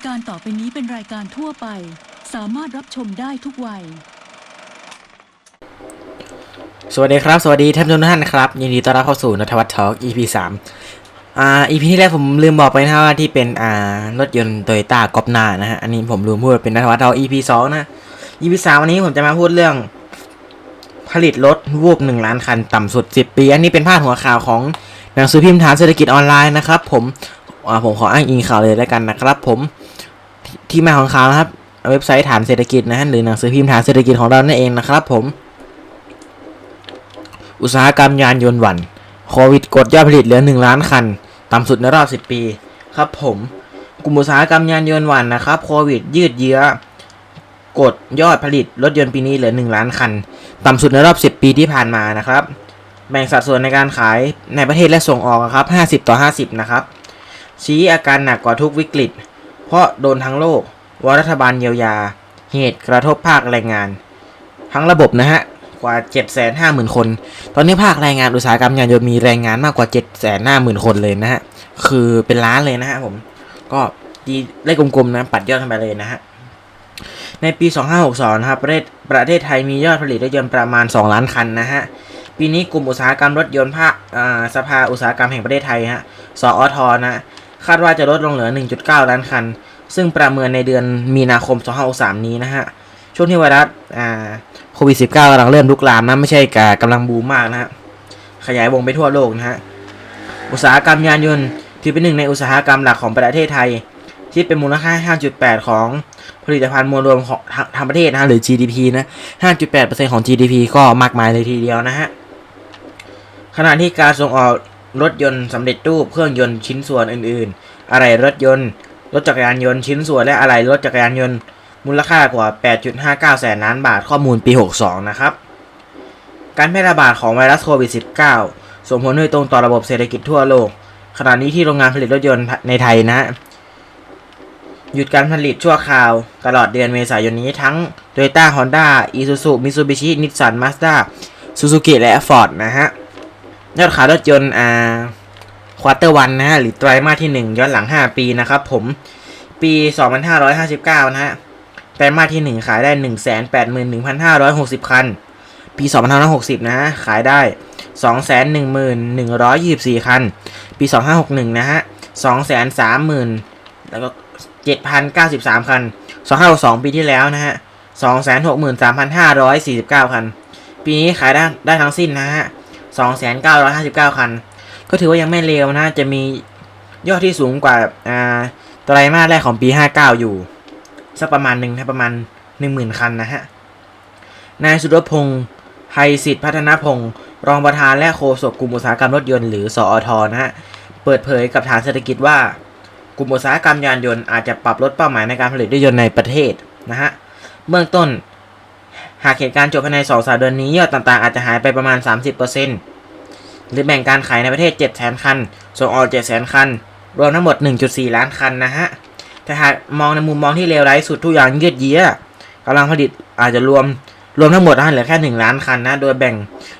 ายการต่อไปนี้เป็นรายการทั่วไป สามารถรับชมได้ทุกวัย สวัสดีครับ สวัสดีท่านผู้ชมทุกท่านครับ ยินดีต้อนรับเข้าสู่นทวัฒน์ทอล์ก EP 3อ่า EP ที่แรกผมลืมบอกไปนะว่าที่เป็นอ่ารถยนต์โตโยต้ากอบนานะฮะ อันนี้ผมลืมพูดเป็นนทวัฒน์ทอล์ก EP 2นะ EP 3วันนี้ผมจะมาพูดเรื่อง ผลิตรถวูบหนึ่งล้านคันต่ำสุด 10 ปี อันนี้เป็นพาดหัวข่าวของหนังสือพิมพ์ฐานเศรษฐกิจออนไลน์นะครับ ผมอ่าผมขออ้างอิงข่าวเลยแล้วกันนะครับ ผม ที่มาของข่าวนะครับเว็บไซต์ฐานเศรษฐกิจนะฮะหรือหนังสือพิมพ์ฐานเศรษฐกิจของเรานั่นเองนะครับผม อุตสาหกรรมยานยนต์วันโควิดกดยอดผลิตเหลือ 1 ล้านคัน ต่ำสุดในรอบ 10 ปี ครับผม กลุ่มอุตสาหกรรมยานยนต์วันนะครับโควิดยืดเยื้อกดยอดผลิตรถยนต์ปีนี้เหลือ 1 ล้านคัน ต่ำสุดในรอบ 10 ปีที่ผ่านมานะครับ แบ่งสัดส่วนในการขายในประเทศและส่งออกนะครับ 50 ต่อ 50 นะครับ ชี้อาการหนักกว่าทุกวิกฤต เพราะโดนทั้งโลกว่ารัฐบาลเยียวยา เหตุกระทบภาคแรงงาน ทั้งระบบนะฮะ กว่า 750,000 คน ตอนนี้ภาคแรงงานอุตสาหกรรมยานยนต์มีแรงงานมากกว่า 750,000 คนเลยนะฮะ คือเป็นล้านเลยนะฮะผม ก็ดีเลขกลมๆนะปัดยอดขึ้นไปเลยนะฮะ ในปี 2562นะครับประเทศประเทศไทยมียอดผลิตรถยนต์ประมาณ 2 ล้านคันนะฮะปีนี้กลุ่มอุตสาหกรรมรถยนต์ภาคสภาอุตสาหกรรมแห่งประเทศไทยฮะ สอทนะ คาดว่าจะลดลงเหลือ 1.9 ล้านคัน ซึ่งประเมินในเดือนมีนาคม 2563 นี้นะฮะ ช่วงที่ไวรัสอ่าโควิด -19 กำลังเริ่มลุกลามนะ ไม่ใช่กกำลังบูมมากนะฮะ ขยายวงไปทั่วโลกนะฮะ อุตสาหกรรมยานยนต์ถือเป็นหนึ่งในอุตสาหกรรมหลักของประเทศไทย ที่เป็นมูลค่า 5.8 ของผลิตภัณฑ์มวลรวมของทางทางประเทศนะฮะหรือ GDP นะ 5.8%ของ GDP ก็มากมายเลยทีเดียวนะฮะขณะที่การส่งออก รถยนต์สำเร็จรูปเครื่องยนต์ชิ้นส่วนอื่นๆ อะไรรถยนต์ รถจักรยานยนต์ชิ้นส่วนและอะไหล่รถจักรยานยนต์ มูลค่ากว่า 8.59 แสนล้านบาทข้อมูลปี 62 นะครับ การแพร่ระบาดของไวรัสโควิด -19 ส่งผลโดยตรงต่อระบบเศรษฐกิจทั่วโลก ขณะนี้ที่โรงงานผลิตรถยนต์ในไทยนะฮะหยุดการผลิตชั่วคราว ตลอดเดือนเมษายนนี้ทั้ง Toyota Honda Isuzu Mitsubishi Nissan Mazda Suzuki และ Ford นะฮะ ยอดขายรถยนต์อ่าควอเตอร์วันนะฮะหรือไตรมาสที่ 1 ย้อนหลัง 5 ปีนะครับผมปี 2559 นะฮะไตรมาสที่ 1 ขายได้ 181,560 คัน ปี 2560 นะฮะขายได้ 211,124 คัน ปี 2561 นะฮะ230,000 แล้วก็ 7,093 คัน 2562 ปีที่แล้วนะฮะ263,549 คัน ปีนี้ขายได้ได้ทั้งสิ้นนะฮะ 2,959 คัน ก็ถือว่ายังไม่เลวนะ จะมียอดที่สูงกว่าอ่าไตรมาสแรกของปี 59 อยู่ สักประมาณหนึ่งนะประมาณ 10,000 คันนะฮะ นายสุรพงษ์ไฮสิทธิพัฒนพงศ์รองประธานและโฆษกกลุ่มอุตสาหกรรมรถยนต์หรือ สอทนะฮะ เปิดเผยกับฐานเศรษฐกิจว่า กลุ่มอุตสาหกรรมยานยนต์อาจจะปรับลดเป้าหมายในการผลิตรถยนต์ในประเทศนะฮะ เบื้องต้นหากเหตุการณ์จบภายใน2สาเดือนนี้ยอดต่างๆ อาจจะหายไปประมาณ 30% หรือแบ่งการขายในประเทศ 7 0 0 0 0คัน ส่งออก 7 0 0 0 0คัน รวมทั้งหมด 1.4 ล้านคันนะฮะ แต่หากมองในมุมมองที่เลวร้ายสุดทุกอย่างยืดเยื้อกำลังผลิตอาจจะรวมรวมทั้งหมดนะเหลือแค่ 1 ล้านคันนะ โดยแบ่ง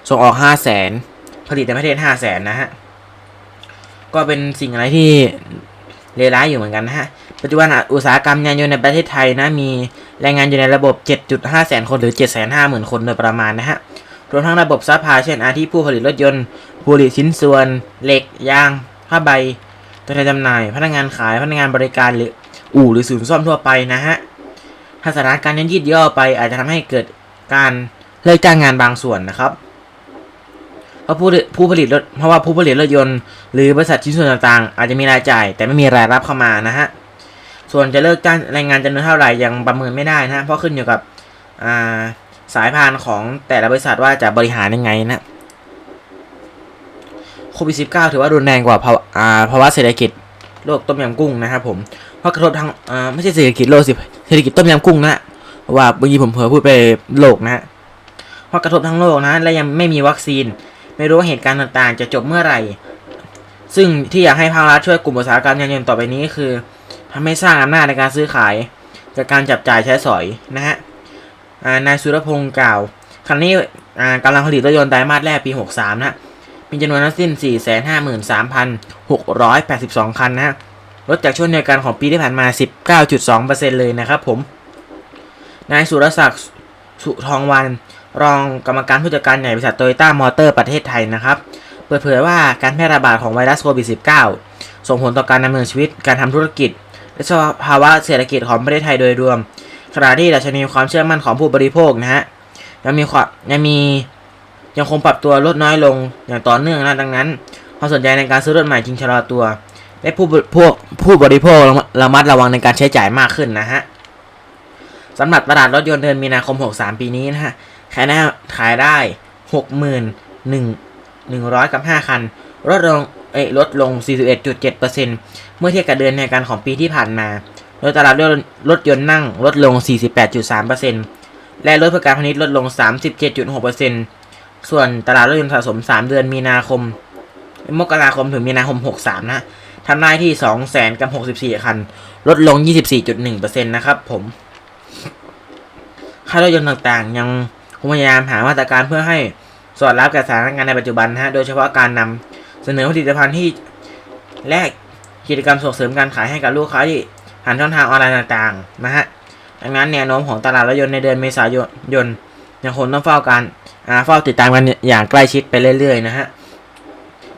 ส่งออก 5 0 0 0 0 0 ผลิตในประเทศ 5 0 0 0 0 0 นะฮะ ก็เป็นสิ่งอะไรที่เลวร้ายอยู่เหมือนกันนะฮะ ปัจจุบันอุตสาหกรรมยานยนต์ในประเทศไทยนะมีแรงงานอยู่ในระบบ 7.5 แสนคนหรือ 750,000 คนโดยประมาณนะฮะ รวมทั้งระบบซัพพลายเช่นอาทิผู้ผลิตรถยนต์ผู้ผลิตชิ้นส่วน เหล็ก ยาง ผ้าใบ ตัวแทนจำหน่าย พนักงานขาย พนักงานบริการหรืออู่หรือศูนย์ซ่อมทั่วไปนะฮะ ถ้าสถานการณ์ยังยืดเยื้อไป อาจจะทำให้เกิดการเลิกจ้างงานบางส่วนนะครับเพราะผู้ผู้ผลิตรถเพราะว่าผู้ผลิตรถยนต์หรือบริษัทชิ้นส่วนต่างๆ อาจจะมีรายจ่าย แต่ไม่มีรายรับเข้ามานะฮะ ส่วนจะเลิกจ้างแรงงานจำนวนเท่าไหร่ยังประเมินไม่ได้นะฮะเพราะขึ้นอยู่กับอ่า สายพานของแต่ละบริษัทว่าจะบริหารยังไงนะโควิด -19 ถือว่ารุนแรงกว่าภาวะอ่าวะเศรษฐกิจโลกต้มยำกุ้งนะครับผม เพราะกระทบทางไม่ใช่เศรษฐกิจโลกสิเศรษฐกิจต้มยำกุ้งนะเพราะว่าเมื่อกี้ผมเผลอพูดไปโลกนะเพราะกระทบทั้งโลกนะ และยังไม่มีวัคซีน ไม่รู้ว่าเหตุการณ์ต่างๆ จะจบเมื่อไหร่ ซึ่งที่อยากให้ภาครัฐช่วยกลุ่มอุตสาหกรรมยานยนต์ต่อไปนี้คือทำให้สร้างอำนาจในการซื้อขาย จากการจับจ่ายใช้สอยนะฮะ นายสุรพงศ์กล่าวครั้นี้กำลังผลิตรถยนต์ไตรมาสแรกปี 63 นะมีจำนวนทั้งสิ้น 453,682 คันนะฮะลดจากช่วงเดียวกันของปีที่ผ่านมา 19.2%เลยนะครับผม นายสุรศักดิ์สุทองวัน รองกรรมการผู้จัดการใหญ่บริษัทโตโยต้ามอเตอร์ประเทศไทยนะครับ เปิดเผยว่าการแพร่ระบาดของไวรัสโควิด -19 ส่งผลต่อการดำเนินชีวิต การทำธุรกิจ และสภาวะเศรษฐกิจของประเทศไทยโดยรวม ขณะที่ดัชนีความเชื่อมั่นของผู้บริโภคนะฮะยังมีความยังมียังคงปรับตัวลดน้อยลงอย่างต่อเนื่องนะดังนั้นความสนใจในการซื้อรถใหม่จึงชะลอตัวและผู้บริพวกผู้บริโภคระมัดระวังในการใช้จ่ายมากขึ้นนะฮะสำหรับตลาดรถยนต์เดือนมีนาคม 63 ปีนี้นะฮะขายได้ขายได้ 61,100 กับ 5 คันลดลงเอ้ลดลง 41.7%เมื่อเทียบกับเดือนในการของปีที่ผ่านมา โดยตลาดรถยนต์นั่งลดลง 48.3%และรถเพื่อการพาณิชย์ลดลง 37.6%ส่วนตลาดรถยนต์สะสม 3 เดือนมีนาคม มกราคมถึงมีนาคม 63 นะทำได้ที่ 2 0 0 0 0กับ64 คัน ลดลง 24.1%นะครับผมค่ายรถยนต์ต่างๆ ยังคงพยายามหามาตรการเพื่อให้สอดรับกับสถานการณ์ในปัจจุบันนะฮะ โดยเฉพาะการนำเสนอผลิตภัณฑ์ที่แลกกิจกรรมส่งเสริมการขายให้กับลูกค้าที่ ผ่านช่องทางออนไลน์ต่างๆนะฮะดังนั้นแนวโน้มของตลาดรถยนต์ในเดือนเมษายนยังคงต้องเฝ้าการเฝ้าติดตามกันอย่างใกล้ชิดไปเรื่อยๆนะฮะ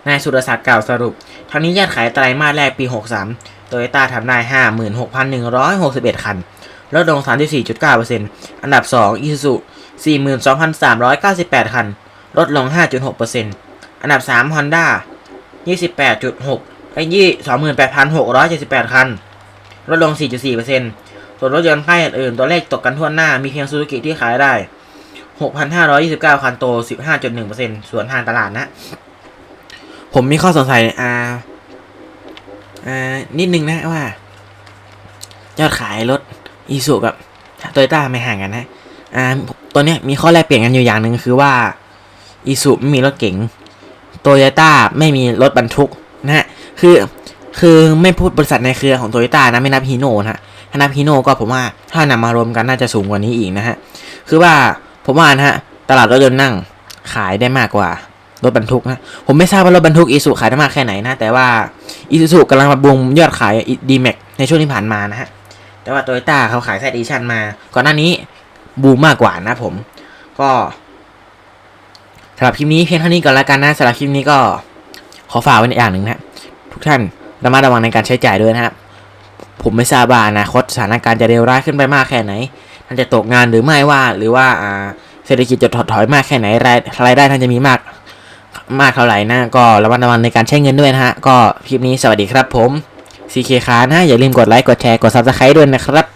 นายสุรศักดิ์กล่าวสรุปทั้งนี้ยอดขายไตรมาสแรกปี 63 โตโยต้าทำได้ 56,161 คัน ลดลง 34.9%อันดับ 2 อีซูซู42,398 คัน ลดลง 5.6%อันดับ 3 Honda 28.6ไอ้ยี่28,678 คัน ลดลง 4.4%ส่วนรถยนต์ค่ายอื่นๆตัวเลขตกกันทั่วหน้า มีเพียงซูซูกิที่ขายได้ 6,529 คันโต 15.1%ส่วนทางตลาดนะ ผมมีข้อสงสัยอ่าอ่านิดนึงนะว่า ยอดขายรถอีซูกับโตโยต้าไม่ห่างกันนะอ่าตัวเนี้ยมีข้อแลกเปลี่ยนกันอยู่อย่างหนึ่งคือว่าอีซูไม่มีรถเก๋งโตโยต้าไม่มีรถบรรทุกนะฮะคือ คือไม่พูดบริษัทในเครือของโตโยต้านะไม่นับฮีโน่นะฮะถ้านับฮีโน่ก็ผมว่าถ้านำมารวมกันน่าจะสูงกว่านี้อีกนะฮะ คือว่าผมว่านะฮะตลาดรถยนต์นั่งขายได้มากกว่ารถบรรทุกนะ ผมไม่ทราบว่ารถบรรทุกอีซูขายได้มากแค่ไหนนะ แต่ว่าอีซูกำลังมาบูมยอดขายดีแม็กในช่วงที่ผ่านมานะฮะ แต่ว่าโตโยต้าเขาขายแซดีชันมา ก่อนหน้านี้บูมมากกว่านะผม ก็สำหรับคลิปนี้เพียงเท่านี้ก่อนแล้วกันนะสำหรับคลิปนี้ก็ขอฝากไว้ในอย่างหนึ่งนะทุกท่าน ระมัดระวังในการใช้จ่ายด้วยนะครับผมไม่ทราบว่าอนาคตสถานการณ์จะเลวร้ายขึ้นไปมากแค่ไหน ท่านจะตกงานหรือไม่ว่า หรือว่าเศรษฐกิจจะถดถอยมากแค่ไหนรายรายได้ท่านจะมีมากมากเท่าไหร่นะ ก็ระมัดระวังในการใช้เงินด้วยนะฮะ ก็คลิปนี้สวัสดีครับผม CK คานะอย่าลืมกดไลค์ กดแชร์ กด Subscribe ด้วยนะครับ